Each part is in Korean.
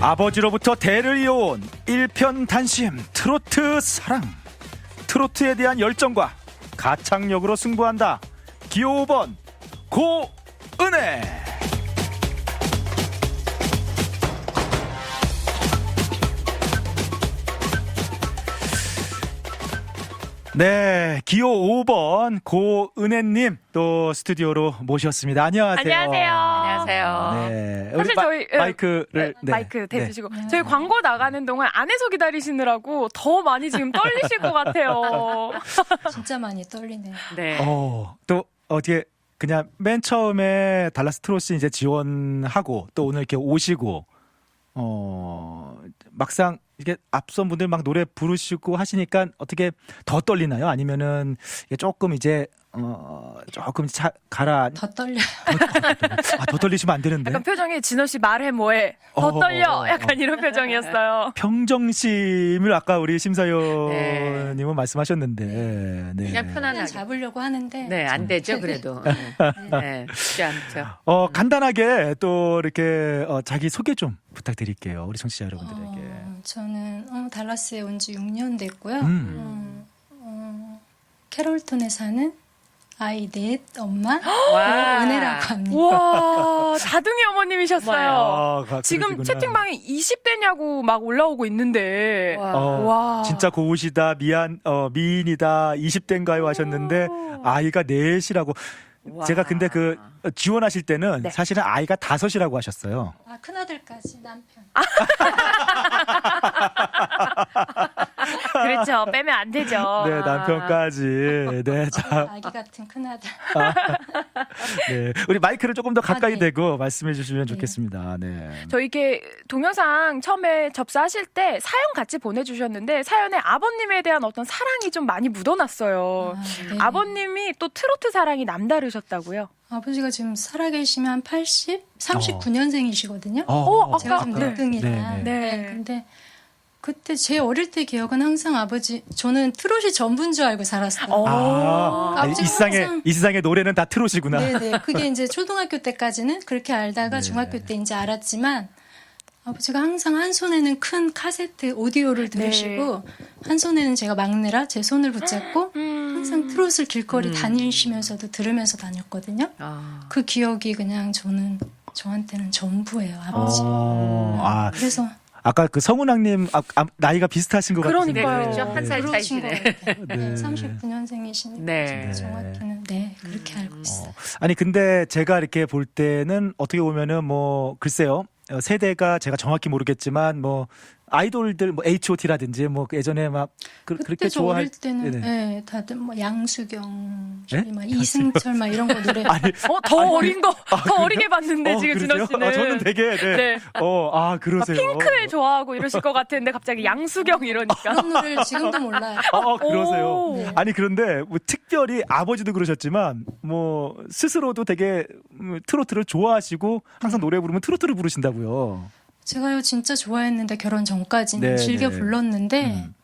아버지로부터 대를 이어온 일편단심 트로트 사랑. 트로트에 대한 열정과 가창력으로 승부한다. 기호 5번 고은혜 네, 기호 5번 고은혜님 또 스튜디오로 모셨습니다. 안녕하세요. 안녕하세요. 안녕하세요. 네, 사실 마, 저희, 예, 마이크를 네, 네, 마이크 네. 대주시고 저희 광고 나가는 동안 안에서 기다리시느라고 더 많이 지금 떨리실 것 같아요. 진짜 많이 떨리네요. 네. 어, 또 어떻게 그냥 맨 처음에 달라스 트롯이 이제 지원하고 또 오늘 이렇게 오시고 어 막상 이게 앞선 분들 막 노래 부르시고 하시니까 어떻게 더 떨리나요? 아니면은 조금 이제 어 조금 차, 가라 더 떨려요. 아, 더 떨리시면 안 되는데 약간 표정이 진호 씨 말해 뭐해 더 어, 떨려 어, 약간 이런 표정이었어요. 평정심을 아까 우리 네. 심사위원님은 말씀하셨는데 네. 그냥 그냥 편안하게. 잡으려고 하는데 네, 안 되죠, 그래도. 네, 쉽지 않죠. 어 간단하게 또 이렇게 어, 자기 소개 좀 부탁드릴게요 우리 청취자 여러분들에게. 어, 저는 어, 달라스에 온 지 6년 됐고요. 음. 어, 어, 캐롤톤에 사는 아이 넷 엄마 와. 은혜라고 합니다. 우와 다둥이 어머님이셨어요. 아, 가- 지금 그러시구나. 채팅방에 20대냐고 막 올라오고 있는데 와. 어, 와. 진짜 고우시다 미안 어 미인이다 20대인가요 하셨는데 아이가 넷이라고 와. 제가 근데 그 지원하실 때는 네. 사실은 아이가 다섯이라고 하셨어요. 아, 큰아들까지 남편. 그렇죠 빼면 안 되죠. 네 남편까지 네 자, 아기 같은 큰아들. 네 우리 마이크를 조금 더 가까이 아, 네. 대고 말씀해 주시면 네. 좋겠습니다. 네. 저 이게 동영상 처음에 접수하실 때 사연 같이 보내주셨는데 사연에 아버님에 대한 어떤 사랑이 좀 많이 묻어났어요. 아, 네. 아버님이 또 트로트 사랑이 남다르셨다고요. 아버지가 지금 살아계시면 한 80, 39년생이시거든요. 어, 제가 아까- 좀 네. 늦둥이라. 네, 네. 네. 근데 그때 제 어릴 때 기억은 항상 아버지 저는 트롯이 전부인 줄 알고 살았어요. 어. 아, 아니, 이 항상- 세상의 노래는 다 트롯이구나. 네네. 그게 이제 초등학교 때까지는 그렇게 알다가 네. 중학교 때 이제 알았지만 아버지가 항상 한 손에는 큰 카세트 오디오를 들으시고 한 손에는 제가 막내라 제 손을 붙잡고 음. 항상 트롯을 길거리 음. 다니시면서도 들으면서 다녔거든요. 아. 그 기억이 그냥 저는 저한테는 전부예요, 아버지. 어, 아 그래서 아까 그 성훈왕님 아, 아, 나이가 비슷하신 것 같은데. 네, 그러니까요. 그렇죠. 한살것 차이시네. 같아요. 네. 네. 39년생이시니까 네. 정확히는 네 그렇게 알고 있어요. 어, 아니 근데 제가 이렇게 볼 때는 어떻게 보면은 뭐 글쎄요 어, 세대가 제가 정확히 모르겠지만 뭐 아이돌들 뭐 H.O.T.라든지 뭐 예전에 막 그, 그때 렇게 저 좋아할 어릴 때는 네네. 네, 다들 뭐 양수경, 네? 저기 막 이승철 막 이런 거 노래 아니 어, 더 어린 거, 더 그래요? 어리게 봤는데, 어, 지금 그러세요? 진호 씨는. 어, 저는 되게 네. 네. 어, 아 막 그러세요. 핑클 좋아하고 이러실 것 같은데, 갑자기 양수경 이러니까. 그런 노래를 지금도 몰라요. 어, 어, 그러세요. 오. 아니 그런데 뭐 특별히 아버지도 그러셨지만 뭐 스스로도 되게 음, 트로트를 좋아하시고 항상 노래 부르면 트로트를 부르신다고요. 제가요 진짜 좋아했는데 결혼 전까지는 네, 즐겨 네. 불렀는데 음.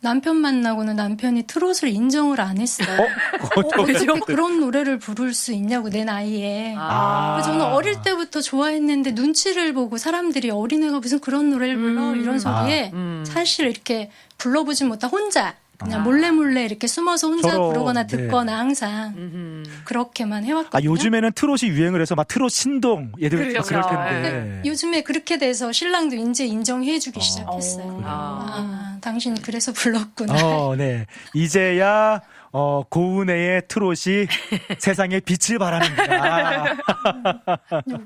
남편 만나고는 남편이 트롯을 인정을 안 했어요. 어, 어떻게 그런 노래를 부를 수 있냐고 내 나이에. 아. 저는 어릴 때부터 좋아했는데 눈치를 보고 사람들이 어린애가 무슨 그런 노래를 불러 음. 이런 소리에 음. 사실 이렇게 불러보지 못하 혼자 그냥 아. 몰래 몰래 이렇게 숨어서 혼자 저런, 부르거나 네. 듣거나 항상. 그렇게만 아 해왔거든요. 요즘에는 트롯이 유행을 해서 막 트롯 신동 얘들 그렇죠. 그럴 텐데. 근데 요즘에 그렇게 돼서 신랑도 이제 인정해주기 시작했어요. 어. 아. 아, 당신 그래서 불렀구나. 어, 네. 이제야 어, 고은혜의 트롯이 세상에 빛을 발하는구나.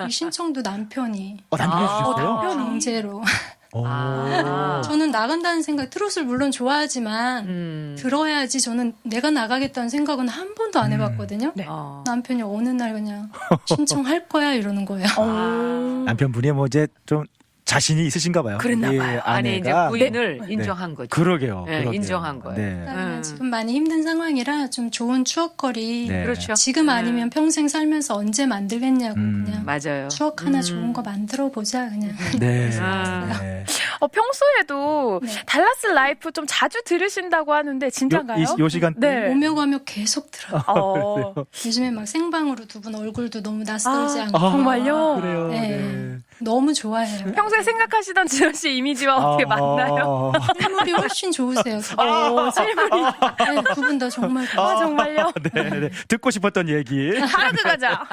우리 신청도 남편이 어, 남편이 아. 주셨어요? 강제로. 오. 아. 저는 나간다는 생각, 트롯을 물론 좋아하지만 음. 들어야지 저는 내가 나가겠다는 생각은 한 번도 안 해봤거든요. 네. 어. 남편이 어느 날 그냥 신청할 거야 이러는 거예요. 어. 남편분이 뭐 이제 좀 자신이 있으신가 봐요. 그랬나 이 봐요. 아니 이제 아내가. 부인을 인정한 거죠. 그러게요. 네, 그러게요. 인정한 거예요. 네. 그다음에 음. 지금 많이 힘든 상황이라 좀 좋은 추억거리 네. 그렇죠. 지금 음. 아니면 평생 살면서 언제 만들겠냐고 음. 그냥 맞아요. 추억 하나 음. 좋은 거 만들어 보자 그냥. 네. 아. 네. 어, 평소에도 네. 달라스 라이프 좀 자주 들으신다고 하는데, 진짠가요? 요, 이, 요 시간 네. 오며 가며 계속 들어. 어. 요즘에 막 생방으로 두 분 얼굴도 너무 낯설지 아, 않고. 아, 정말요? 그래요. 네. 네. 너무 좋아해요. 평소에 생각하시던 지현 씨 이미지와 어떻게 맞나요? 어, 실물이 훨씬 좋으세요. 어, 실물이. 네, 두분 다 정말 아, 정말요? 네, 네. 듣고 싶었던 얘기. 하라드 가자.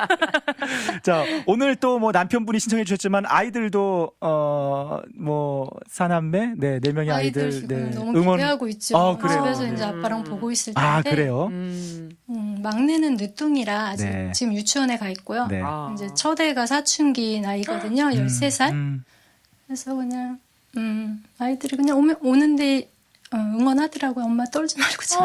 자, 오늘 또 뭐 남편분이 신청해 주셨지만 아이들도 어 뭐 사남매 네, 네 명의 아이들 아이들 지금 네, 너무 응원 기대하고 있죠. 아, 그래요? 집에서 이제 아빠랑 보고 있을 텐데. 아, 그래요? 음. 음, 막내는 늦둥이라 아직 네. 지금 유치원에 가 있고요. 네. 아. 이제 첫애가 사춘기 나이거든요. 13살. 음. 그래서 그냥 음, 아이들이 그냥 오면 오는데 어, 응원하더라고요. 엄마 떨지 말고 자.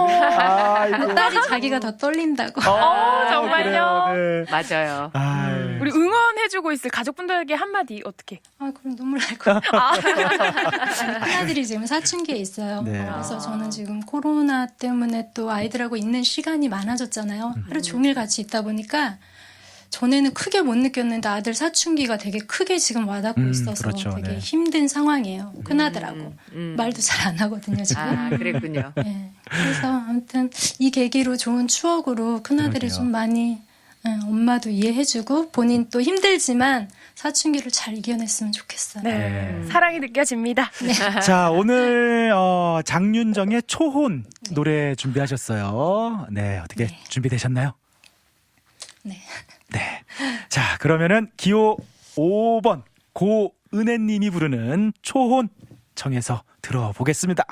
아이고. 근데 딸이 자기가 더 떨린다고. 아, 정말요? 그래요, 네. 맞아요. 아, 음. 우리 응원해주고 있을 가족분들에게 한마디 어떻게? 아, 그럼 눈물 날 거야. 아, 큰아들이 지금 사춘기에 있어요. 네. 그래서 저는 지금 코로나 때문에 또 아이들하고 있는 시간이 많아졌잖아요. 음. 하루 종일 같이 있다 보니까 전에는 크게 못 느꼈는데 아들 사춘기가 되게 크게 지금 와닿고 음, 있어서 그렇죠. 되게 네. 힘든 상황이에요. 큰아들하고. 음, 음. 말도 잘 안 하거든요, 지금. 아, 그랬군요. 네. 그래서 아무튼 이 계기로 좋은 추억으로 큰아들이 그러게요. 좀 많이 예, 엄마도 이해해주고 본인 또 힘들지만 사춘기를 잘 이겨냈으면 좋겠어요. 네. 네. 사랑이 느껴집니다. 자, 오늘 어, 장윤정의 초혼 노래 준비하셨어요. 네, 어떻게 네. 준비되셨나요? 네. 네. 자, 그러면은 기호 5번 고은혜 님이 부르는 초혼 청해서 들어보겠습니다.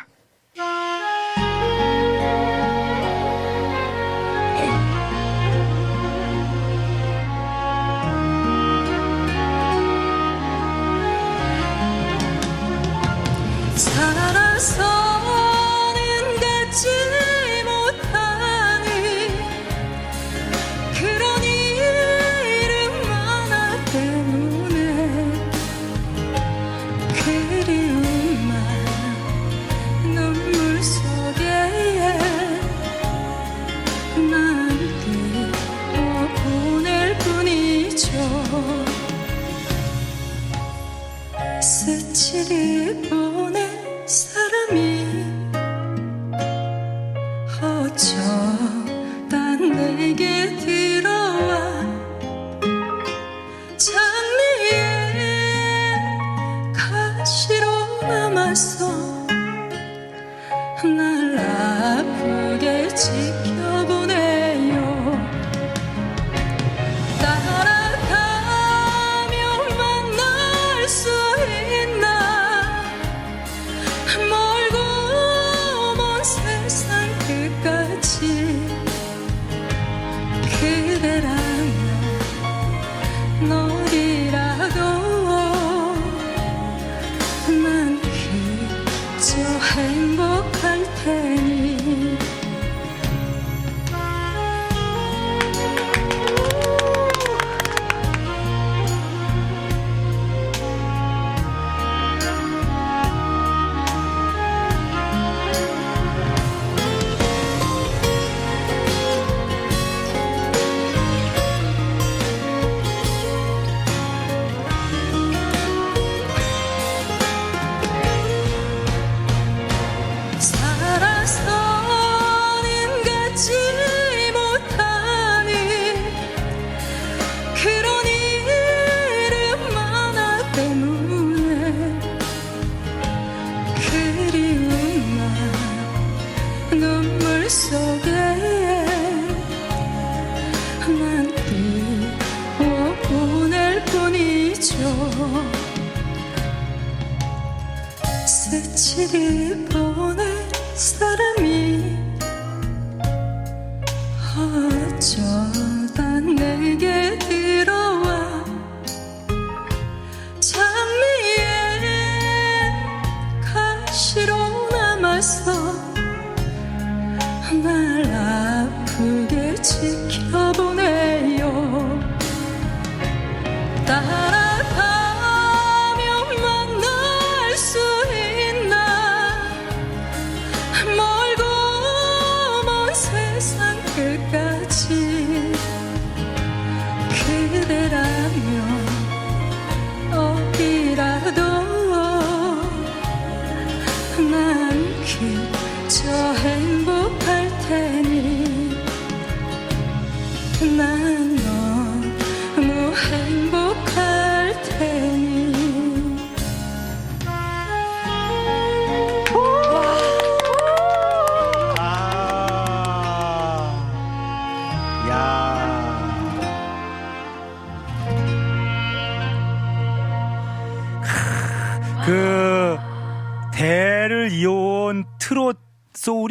살아서 행복할 테니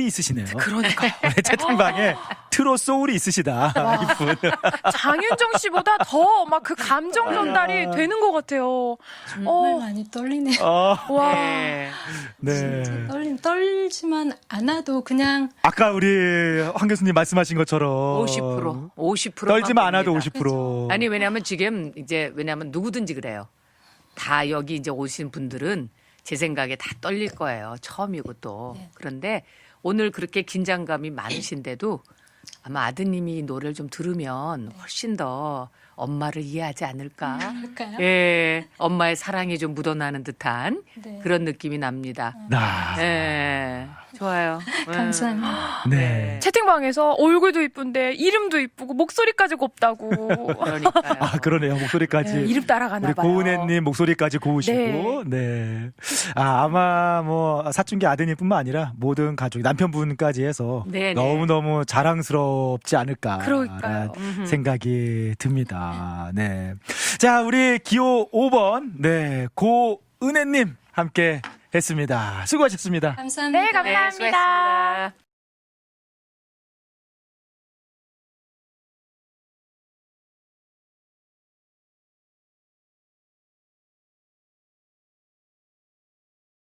있으시네요. 그러니까 우리 채팅방에 트롯 소울이 있으시다. 이분. 장윤정 씨보다 더 막 그 감정 전달이 되는 것 같아요. 정말 어, 많이 떨리네요. 어, 와. 네. 네. 진짜 떨림 떨지만 않아도 그냥 아까 우리 황 교수님 말씀하신 것처럼 50% 50% 떨지만 않아도 봅니다. 50%. 아니 왜냐하면 지금 이제 왜냐하면 누구든지 그래요. 다 여기 이제 오신 분들은 제 생각에 다 떨릴 거예요. 처음이고 또 네. 그런데 오늘 그렇게 긴장감이 많으신데도 아마 아드님이 이 노래를 좀 들으면 훨씬 더 엄마를 이해하지 않을까. 할까요? 예, 엄마의 사랑이 좀 묻어나는 듯한 네. 그런 느낌이 납니다. 나. 예, 좋아요. 예. 감사합니다. 네. 채팅방에서 얼굴도 이쁜데 이름도 이쁘고 목소리까지 곱다고. 그러니까요. 아, 그러네요. 목소리까지. 네, 이름 따라가나 우리 봐요. 고은혜님 목소리까지 고우시고, 네. 아, 아마 뭐, 사춘기 아드님뿐만 아니라 모든 가족, 남편분까지 해서 네 네. 너무 너무 자랑스럽지 않을까. 그러니까요. 음흠. 생각이 듭니다. 네. 자, 우리 기호 5번, 네. 고은혜님 함께 했습니다. 수고하셨습니다. 감사합니다. 네, 감사합니다. 네, 수고하셨습니다.